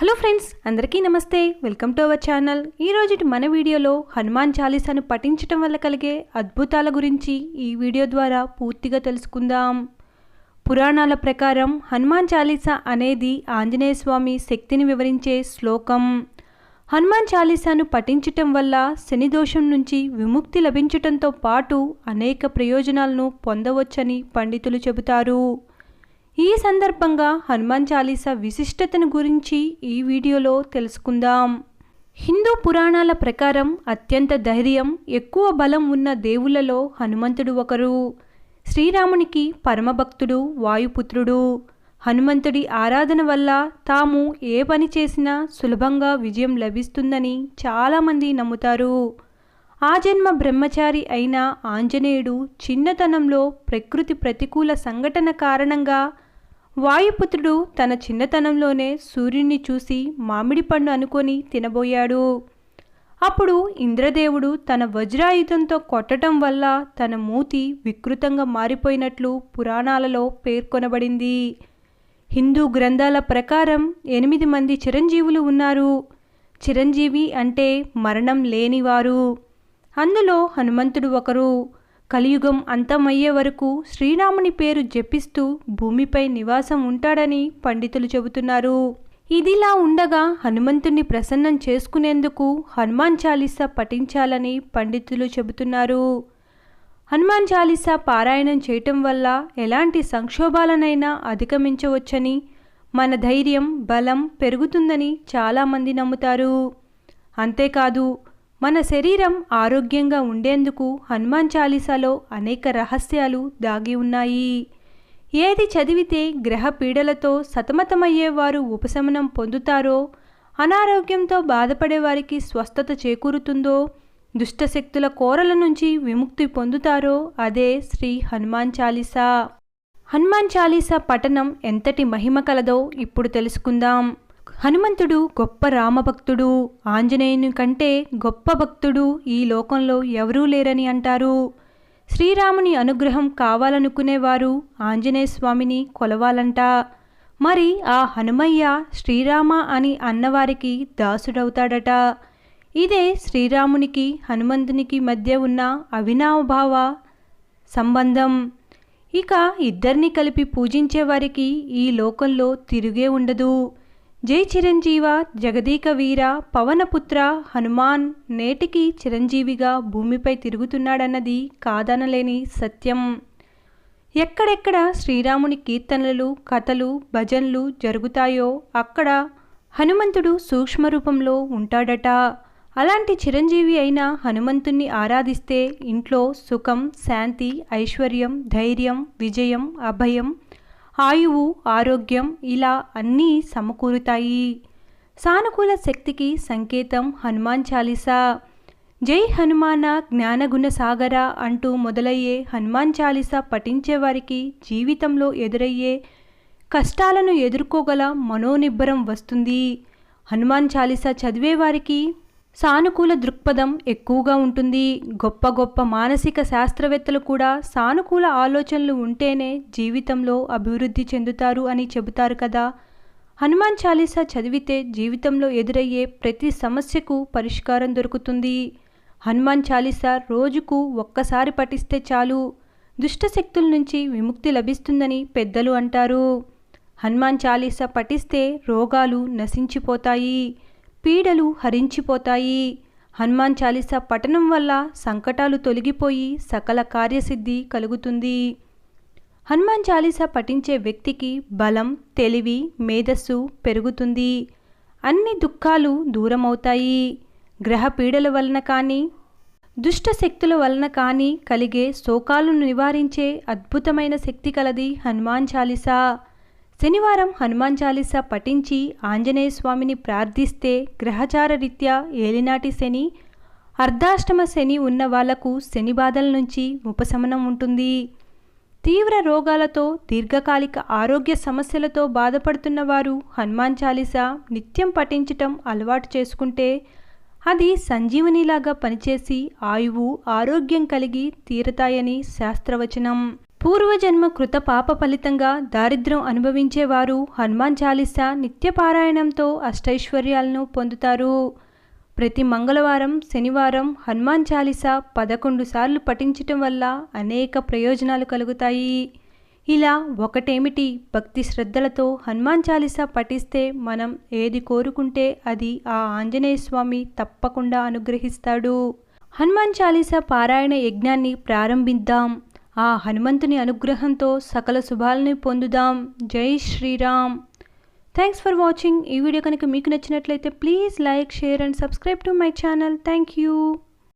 Hello friends అందరికీ నమస్తే. Welcome to our channel. ఈరోజు మన వీడియోలో హనుమాన్ చాలీసాను పఠించటం వల్ల కలిగే అద్భుతాల గురించి ఈ వీడియో ద్వారా పూర్తిగా తెలుసుకుందాం. పురాణాల ప్రకారం హనుమాన్ చాలీసా అనేది ఆంజనేయ స్వామి శక్తిని వివరించే శ్లోకం. హనుమాన్ చాలీసాను పఠించటం వల్ల శని దోషం నుంచి విముక్తి లభించటంతో పాటు అనేక ప్రయోజనాలను పొందవచ్చని పండితులు చెబుతారు. ఈ సందర్భంగా హనుమాన్ చాలీసా విశిష్టతను గురించి ఈ వీడియోలో తెలుసుకుందాం. హిందూ పురాణాల ప్రకారం అత్యంత ధైర్యం ఎక్కువ బలం ఉన్న దేవులలో హనుమంతుడు ఒకరు. శ్రీరామునికి పరమభక్తుడు వాయుపుత్రుడు. హనుమంతుడి ఆరాధన వల్ల తాము ఏ పని చేసినా సులభంగా విజయం లభిస్తుందని చాలామంది నమ్ముతారు. ఆ జన్మ బ్రహ్మచారి అయిన ఆంజనేయుడు చిన్నతనంలో ప్రకృతి ప్రతికూల సంఘటన కారణంగా వాయుపుత్రుడు తన చిన్నతనంలోనే సూర్యుని చూసి మామిడి పండు అనుకొని తినబోయాడు. అప్పుడు ఇంద్రదేవుడు తన వజ్రాయుధంతో కొట్టడం వల్ల తన మూతి వికృతంగా మారిపోయినట్లు పురాణాలలో పేర్కొనబడింది. హిందూ గ్రంథాల ప్రకారం ఎనిమిది మంది చిరంజీవులు ఉన్నారు. చిరంజీవి అంటే మరణం లేనివారు. అందులో హనుమంతుడు ఒకరు. కలియుగం అంతమయ్యే వరకు శ్రీరాముని పేరు జపిస్తూ భూమిపై నివాసం ఉంటాడని పండితులు చెబుతున్నారు. ఇదిలా ఉండగా హనుమంతుణ్ణి ప్రసన్నం చేసుకునేందుకు హనుమాన్ చాలీసా పఠించాలని పండితులు చెబుతున్నారు. హనుమాన్ చాలీసా పారాయణం చేయటం వల్ల ఎలాంటి సంక్షోభాలనైనా అధిగమించవచ్చని మన ధైర్యం బలం పెరుగుతుందని చాలామంది నమ్ముతారు. అంతేకాదు మన శరీరం ఆరోగ్యంగా ఉండేందుకు హనుమాన్ చాలీసాలో అనేక రహస్యాలు దాగి ఉన్నాయి. ఏది చదివితే గ్రహ పీడలతో సతమతమయ్యేవారు ఉపశమనం పొందుతారో అనారోగ్యంతో బాధపడే వారికి స్వస్థత చేకూరుతుందో దుష్టశక్తుల కోరల నుంచి విముక్తి పొందుతారో అదే శ్రీ హనుమాన్ చాలీసా. హనుమాన్ చాలీసా పఠనం ఎంతటి మహిమ కలదో ఇప్పుడు తెలుసుకుందాం. హనుమంతుడు గొప్ప రామభక్తుడు ఆంజనేయుని కంటే గొప్ప భక్తుడు ఈ లోకంలో ఎవరూ లేరని అంటారు. శ్రీరాముని అనుగ్రహం కావాలనుకునేవారు ఆంజనేయ స్వామిని కొలవాలంట. మరి ఆ హనుమయ్య శ్రీరామ అని అన్నవారికి దాసుడవుతాడట. ఇదే శ్రీరామునికి హనుమంతునికి మధ్య ఉన్న అవినావభావ సంబంధం. ఇక ఇద్దరిని కలిపి పూజించేవారికి ఈ లోకంలో తిరిగే ఉండదు. జై చిరంజీవ జగదీక వీర పవనపుత్ర హనుమాన్ నేటికి చిరంజీవిగా భూమిపై తిరుగుతున్నాడన్నది కాదనలేని సత్యం. ఎక్కడెక్కడ శ్రీరాముని కీర్తనలు కథలు భజనలు జరుగుతాయో అక్కడ హనుమంతుడు సూక్ష్మ రూపంలో ఉంటాడట. అలాంటి చిరంజీవి అయిన హనుమంతుణ్ణి ఆరాధిస్తే ఇంట్లో సుఖం శాంతి ఐశ్వర్యం ధైర్యం విజయం అభయం ఆయువు ఆరోగ్యం ఇలా అన్నీ సమకూరుతాయి. సానుకూల శక్తికి సంకేతం హనుమాన్ చాలీసా. జై హనుమాన జ్ఞానగుణ సాగర అంటూ మొదలయ్యే హనుమాన్ చాలీసా పఠించేవారికి జీవితంలో ఎదురయ్యే కష్టాలను ఎదుర్కోగల మనోనిబ్బరం వస్తుంది. హనుమాన్ చాలీసా చదివేవారికి సానుకూల దృక్పథం ఎక్కువగా ఉంటుంది. గొప్ప గొప్ప మానసిక శాస్త్రవేత్తలు కూడా సానుకూల ఆలోచనలు ఉంటేనే జీవితంలో అభివృద్ధి చెందుతారు అని చెబుతారు కదా. హనుమాన్ చాలీసా చదివితే జీవితంలో ఎదురయ్యే ప్రతి సమస్యకు పరిష్కారం దొరుకుతుంది. హనుమాన్ చాలీసా రోజుకు ఒక్కసారి పఠిస్తే చాలు. దుష్టశక్తుల నుంచి విముక్తి లభిస్తుందని పెద్దలు అంటారు. హనుమాన్ చాలీసా పఠిస్తే రోగాలు నశించిపోతాయి. పీడలు హరించిపోతాయి. హనుమాన్ చాలీసా పఠనం వల్ల సంకటాలు తొలగిపోయి సకల కార్యసిద్ధి కలుగుతుంది. హనుమాన్ చాలీసా పఠించే వ్యక్తికి బలం తెలివి మేధస్సు పెరుగుతుంది. అన్ని దుఃఖాలు దూరమవుతాయి. గ్రహ పీడల వలన కానీ దుష్ట శక్తుల వలన కానీ కలిగే శోకాలను నివారించే అద్భుతమైన శక్తి కలది హనుమాన్ చాలీసా. శనివారం హనుమాన్ చాలీసా పఠించి ఆంజనేయ స్వామిని ప్రార్థిస్తే గ్రహచార రీత్యా ఏలినాటి శని అర్ధాష్టమ శని ఉన్న వాళ్ళకు శని బాధల నుంచి ఉపశమనం ఉంటుంది. తీవ్ర రోగాలతో దీర్ఘకాలిక ఆరోగ్య సమస్యలతో బాధపడుతున్న వారు హనుమాన్ చాలీసా నిత్యం పఠించటం అలవాటు చేసుకుంటే అది సంజీవనిలాగా పనిచేసి ఆయువు ఆరోగ్యం కలిగి తీరతాయని శాస్త్రవచనం. పూర్వజన్మ కృత పాప ఫలితంగా దారిద్ర్యం అనుభవించేవారు హనుమాన్ చాలీసా నిత్యపారాయణంతో అష్టైశ్వర్యాలను పొందుతారు. ప్రతి మంగళవారం శనివారం హనుమాన్ చాలీసా పదకొండు సార్లు పఠించటం వల్ల అనేక ప్రయోజనాలు కలుగుతాయి. ఇలా ఒకటేమిటి భక్తి శ్రద్ధలతో హనుమాన్ చాలీసా పఠిస్తే మనం ఏది కోరుకుంటే అది ఆ ఆంజనేయ స్వామి తప్పకుండా అనుగ్రహిస్తాడు. హనుమాన్ చాలీసా పారాయణ యజ్ఞాన్ని ప్రారంభిద్దాం. ఆ హనుమంతుని అనుగ్రహంతో సకల శుభాలని పొందుదాం. జై శ్రీరామ్. థ్యాంక్స్ ఫర్ వాచింగ్ ఈ వీడియో కనుక మీకు నచ్చినట్లయితే please like share and subscribe to my channel thank you